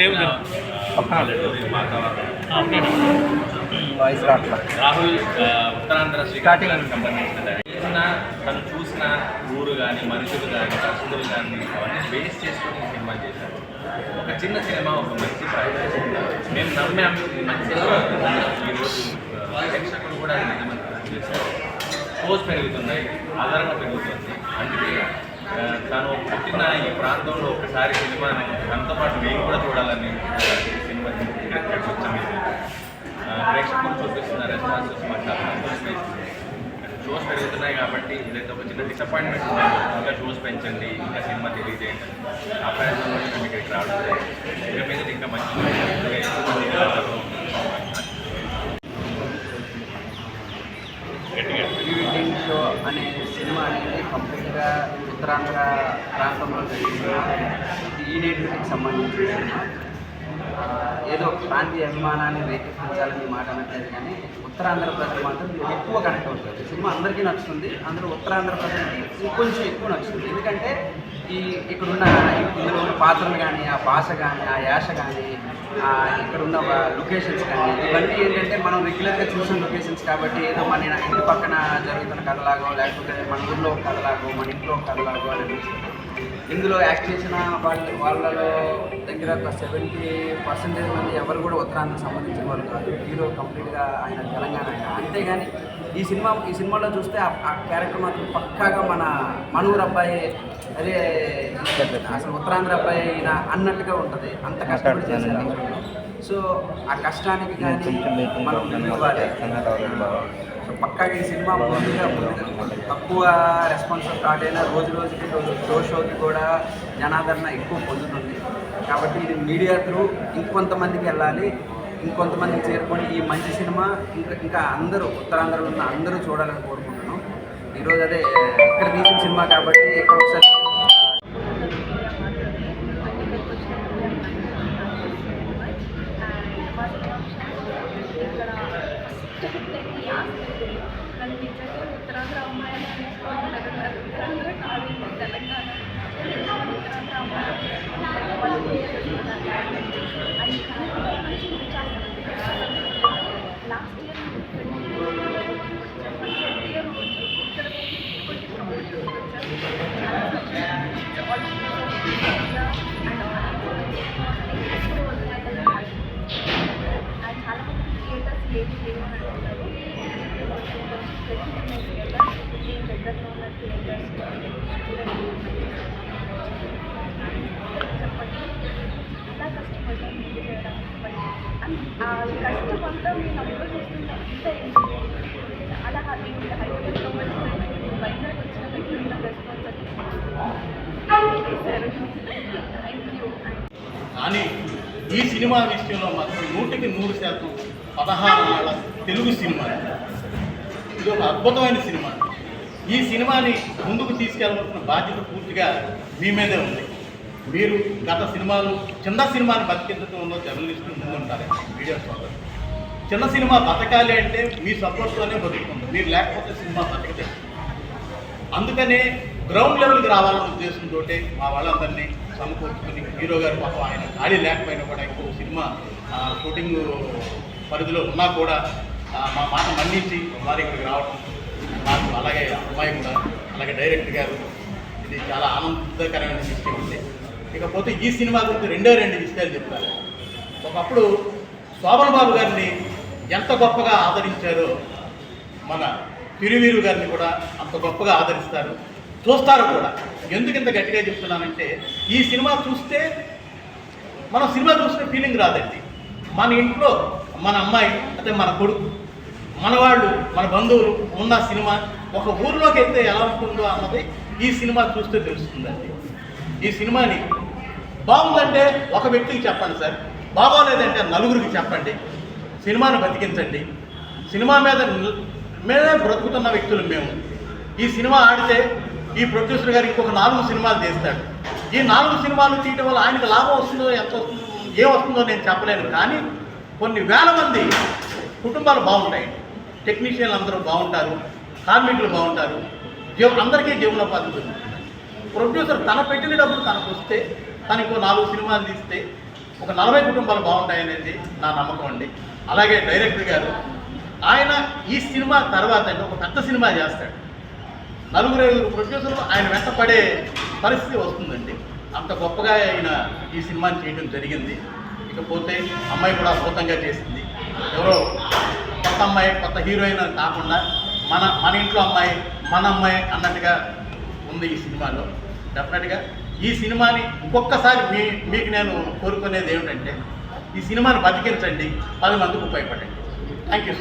Table voice Rahul Uttarandhra. శ్రీకాకుళానికి సంబంధించిన తను చూసిన ఊరు కానీ మనుషులు కానీ పరిస్థితులు కానీ అవన్నీ బేస్ చేసుకొని సినిమా చేశారు. ఒక చిన్న సినిమా ఒక మంచి ప్రయత్నం మేము నమ్మాము మంచి ఈరోజు ప్రేక్షకులు కూడా నిజమని చేశారు షోస్ పెరుగుతున్నాయి ఆదరణ పెరుగుతుంది. అందుకే తను పుట్టిన ఈ ప్రాంతంలో ఒకసారి సినిమాని తనతో పాటు నేను కూడా చూడాలని సినిమా ఇక్కడికి వచ్చాము ఆ, ప్రేక్షకులు చూపిస్తున్న రెస్పాన్స్ చూసి మాకు చాలా సంతోషం షోస్ పెరుగుతున్నాయి కాబట్టి ఇదైతే ఒక చిన్న డిసప్పాయింట్మెంట్ ఉంది ఇంకా షోస్ పెంచండి ఇంకా సినిమా తెలియజేయండి. ఆ ప్రయత్నంలో మేము ఇక్కడికి రావడం. ఇక మీద ఇంకా మంచి ఎక్కువ మంది అనే సినిమా అనేది కంప్లీట్గా ఉత్తరాంధ్ర ప్రాంతంలో జరిగింది ఇది ఈ నేటివిటీకి సంబంధించిన సినిమా ఆ, ఏదో ప్రాంతీయ అభిమానాన్ని రేకెత్తించాలని మాట అనట్లేదు కానీ ఉత్తరాంధ్ర ప్రజలు మాత్రం ఎక్కువ కనెక్ట్ అవుతుంది సినిమా అందరికీ నచ్చుతుంది. అందరూ ఉత్తరాంధ్ర ప్రజలకి ఇంకొంచెం ఎక్కువ నచ్చుతుంది. ఎందుకంటే ఈ ఇక్కడున్న ఇందులో ఉన్న పాత్రలు కానీ ఆ భాష కానీ ఆ యాస కానీ ఇక్కడున్న లొకేషన్స్ కానీ ఇవన్నీ ఏంటంటే మనం రెగ్యులర్గా చూసిన లొకేషన్స్ కాబట్టి ఏదో మన ఇంటి పక్కన జరుగుతున్న కథలాగో లేకపోతే మన ఊళ్ళో ఒక కథలాగో మన ఇంట్లో ఒక కథలాగో అని అనిపిస్తుంది. ఇందులో యాక్ట్ చేసిన వాళ్ళ వాళ్ళలో దగ్గర ఒక సెవెంటీ పర్సెంటేజ్ మంది ఎవరు కూడా ఉత్తరాంధ్ర సంబంధించిన వాళ్ళు కాదు. హీరో కంప్లీట్గా ఆయన తెలంగాణ ఆయన. అంతేగాని ఈ సినిమా ఈ సినిమాలో చూస్తే ఆ- క్యారెక్టర్ మాత్రం పక్కాగా మన మనూరు అబ్బాయి అదే అసలు ఉత్తరాంధ్ర అబ్బాయి అన్నట్టుగా ఉంటుంది. అంత కష్టపడి చేశారు. సో ఆ కష్టానికి కానీ మనం సో పక్కాగా ఈ సినిమా ముందుగా తక్కువ రెస్పాన్స్ స్టార్ట్ అయినా రోజు రోజుకి రోజు షో షోకి కూడా జనాదరణ ఎక్కువ పొందుతుంది. కాబట్టి ఇది మీడియా త్రూ ఇంకొంతమందికి వెళ్ళాలి ఇంకొంతమందికి చేరుకొని ఈ మంచి సినిమా ఇంకా ఇంకా అందరూ ఉత్తరాంధ్రలో ఉన్న అందరూ చూడాలని కోరుకుంటున్నాం. ఈరోజు అదే ఇక్కడ తీసిన సినిమా కాబట్టి ఇక్కడ ఒకసారి కష్టమంతా నేను అప్పుడు చూస్తుంటే అంత చాలా హ్యాపీ ఉంది హైదరాబాద్లో వైజాగ్ వచ్చిన దగ్గర కానీ ఈ సినిమా విషయంలో మాత్రం నూటికి నూరు శాతం పదహారు ఏళ్ళ తెలుగు సినిమా ఇది ఒక అద్భుతమైన సినిమా. ఈ సినిమాని ముందుకు తీసుకెళ్ళవలసిన బాధ్యత పూర్తిగా మీ మీదే ఉంది. మీరు గత సినిమాలు చిన్న సినిమాని బతికించడంలో జర్నలిస్టులు ముందుంటారు. మీడియా సోదరులు చిన్న సినిమా బతకాలి అంటే మీ సపోర్ట్తోనే బతుకుతుంది. మీరు లేకపోతే సినిమా బతకదే. అందుకనే గ్రౌండ్ లెవెల్కి రావాలన్న ఉద్దేశంతో మా వాళ్ళందరినీ సమకూర్చుకొని హీరో గారు పాపం ఆయన ఖాళీ లేకపోయినా కూడా ఇంకో సినిమా ఆ, షూటింగ్ పరిధిలో ఉన్నా కూడా మా మాట మన్నించి వారి ఇక్కడికి రావడం నాకు అలాగే అమ్మాయి కూడా అలాగే డైరెక్టర్ గారు. ఇది చాలా ఆనందకరమైన విషయం ఉంది ఇకపోతే ఈ సినిమా గురించి రెండే రెండు విషయాలు చెప్తారు ఒకప్పుడు శోభన్ బాబు గారిని ఎంత గొప్పగా ఆదరించారో మన తిరువీరు గారిని కూడా అంత గొప్పగా ఆదరిస్తారు. చూస్తారు కూడా. ఎందుకు ఇంత గట్టిగా చెప్తున్నానంటే ఈ సినిమా చూస్తే మనం సినిమా చూసిన ఫీలింగ్ రాదండి. మన ఇంట్లో మన అమ్మాయి అంటే మన కొడుకు మన వాళ్ళు మన బంధువులు ఉన్న సినిమా ఒక ఊర్లోకి వెళ్తే ఎలా ఉంటుందో అన్నది ఈ సినిమా చూస్తే తెలుస్తుందండి. ఈ సినిమాని బాగుందంటే ఒక వ్యక్తికి చెప్పండి సార్. బాగోలేదంటే నలుగురికి చెప్పండి. సినిమాను బతికించండి. సినిమా మీద మేమే బ్రతుకుతున్న వ్యక్తులు మేము. ఈ సినిమా ఆడితే ఈ ప్రొడ్యూసర్ గారు ఇంకొక నాలుగు సినిమాలు తీస్తాడు ఈ నాలుగు సినిమాలు తీయటం వల్ల ఆయనకు లాభం వస్తుందో ఎంత వస్తుందో ఏం వస్తుందో నేను చెప్పలేను. కానీ కొన్ని వేల మంది కుటుంబాలు బాగుంటాయి టెక్నీషియన్లు అందరూ బాగుంటారు కార్మికులు బాగుంటారు జీవ అందరికీ జీవనోపాధి దొరుకుతుంది ప్రొడ్యూసర్ తన పెట్టిన డబ్బులు తనకు వస్తే తనకు నాలుగు సినిమాలు తీస్తే ఒక నలభై కుటుంబాలు బాగుంటాయనేది నా నమ్మకం అండి. అలాగే డైరెక్టర్ గారు ఆయన ఈ సినిమా తర్వాత ఒక పెద్ద సినిమా చేస్తాడు. నలుగురు ఐదుగురు ప్రొడ్యూసర్లు ఆయన వెంట పడే పరిస్థితి వస్తుందండి. అంత గొప్పగా ఆయన ఈ సినిమాని చేయడం జరిగింది. ఇకపోతే అమ్మాయి కూడా అద్భుతంగా చేసింది. ఎవరో కొత్త అమ్మాయి కొత్త హీరోయిన్ అని కాకుండా మన మన ఇంట్లో అమ్మాయి మన అమ్మాయి అన్నట్టుగా ఉంది ఈ సినిమాలో. డెఫినెట్గా ఈ సినిమాని ఇంకొకసారి మీ మీకు నేను కోరుకునేది ఏమిటంటే ఈ సినిమాని బతికించండి పది మందికి ఉపయోగపడండి. Thank you